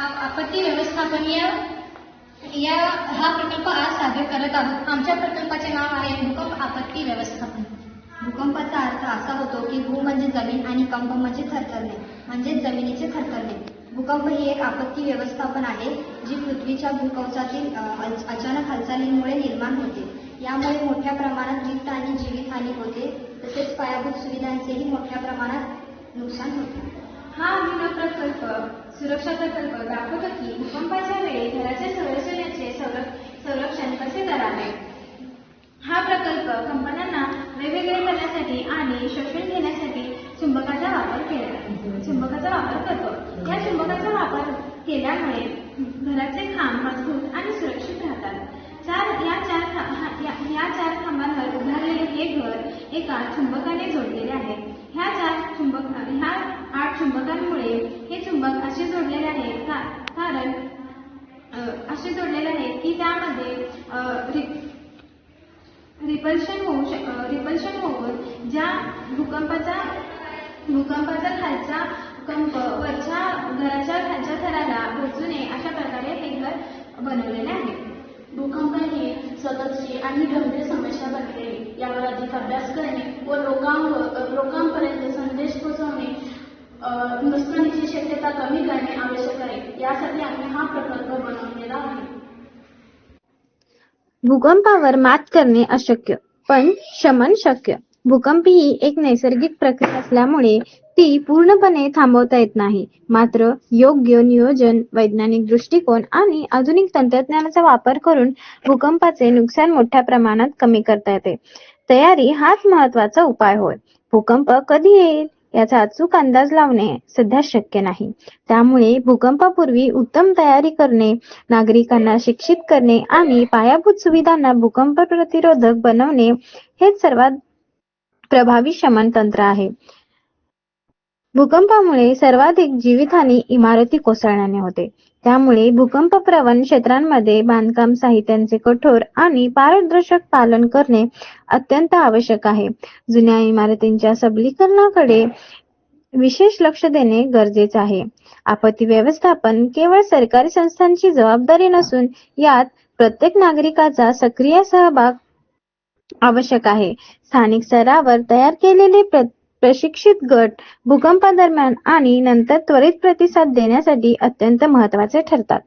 आपत्ती व्यवस्थापन या या हा प्रकल्प आज सादर करत आहोत. आमच्या प्रकल्पाचे नाव आहे भूकंप आपत्ती व्यवस्थापन. भूकंपाचा अर्थ असा होतो की भू म्हणजे जमीन आणि कंप म्हणजे थरथरणे म्हणजेच जमिनीचे थरथरणे. भूकंप ही एक आपत्ती व्यवस्थापन आहे जी पृथ्वीच्या भूकवचातील अचानक हालचालींमुळे निर्माण होते. यामुळे मोठ्या प्रमाणात वित्त आणि जीवितहानी होते तसेच पायाभूत सुविधांचेही मोठ्या प्रमाणात नुकसान होते. हा अभिनव प्रकल्प सुरक्षा प्रकल्प दाखवतो की भूकंपाच्या वेळी घराच्या संरचनेचे संरक्षण कसे करावे? हा प्रकल्प कंपन्यांना वेगवेगळे करण्यासाठी आणि शोषून घेण्यासाठी चुंबकाचा वापर केला चुंबकाचा वापर करतो. या चुंबकाचा वापर केल्यामुळे घराचे खांब मजबूत आणि सुरक्षित राहतात चार या चार खा- हा- या या चार खांबांवर उभारलेले हे घर एका चुंबकाने जोडलेले आहे ह्या चार चुंबक ह्या आठ चुंबकांमुळे हे चुंबक असे जोडलेले आहे का कारण अ, असे जोडलेले आहे की त्यामध्ये रिपल्शन होऊ शक रिपल्शन होऊन ज्या भूकंपाचा भूकंपाचा खालचा कंप वरच्या घराच्या खालच्या थराला पोचू नये अशा प्रकारे हे घर बनवलेले आहे. भूकंप ही सततची आणि गंभीर समस्या बनलेली यावर अधिक अभ्यास करणे व लोकांवर लोकांपर्यंत संदेश पोहोचवणे नुकसानीची शक्यता कमी यासाठी आम्ही हा प्रकल्प बनवलेला आहे. भूकंपावर मात करणे अशक्य पण शमन शक्य. भूकंप ही एक नैसर्गिक प्रक्रिया असल्यामुळे ती पूर्णपणे थांबवता येत नाही. मात्र योग्य नियोजन वैज्ञानिक दृष्टिकोन आणि आधुनिक तंत्रज्ञानाचा वापर करून भूकंपाचे नुकसान मोठ्या प्रमाणात कमी करता येते. तयारी हाच महत्त्वाचा उपाय होय. भूकंप कधी येईल? याचा अचूक अंदाज लावणे सध्या शक्य नाही. त्यामुळे भूकंपापूर्वी उत्तम तयारी करणे नागरिकांना शिक्षित करणे आणि पायाभूत सुविधांना भूकंप प्रतिरोधक बनवणे हेच सर्वात प्रभावी शमन तंत्र आहे. भूकंपामुळे सर्वाधिक जीवितहानी इमारती कोसळण्याने होते. त्यामुळे भूकंपप्रवण क्षेत्रांमध्ये बांधकाम साहित्यांचे कठोर आणि पारदर्शक पालन करणे अत्यंत आवश्यक आहे. जुन्या इमारतींच्या सबलीकरणाकडे विशेष लक्ष देणे गरजेचे आहे. आपत्ती व्यवस्थापन केवळ सरकारी संस्थांची जबाबदारी नसून यात प्रत्येक नागरिकाचा सक्रिय सहभाग आवश्यक आहे. स्थानिक स्तरावर तयार केलेले प्रशिक्षित गट भूकंपादरम्यान आणि नंतर त्वरित प्रतिसाद देण्यासाठी अत्यंत महत्त्वाचे ठरतात.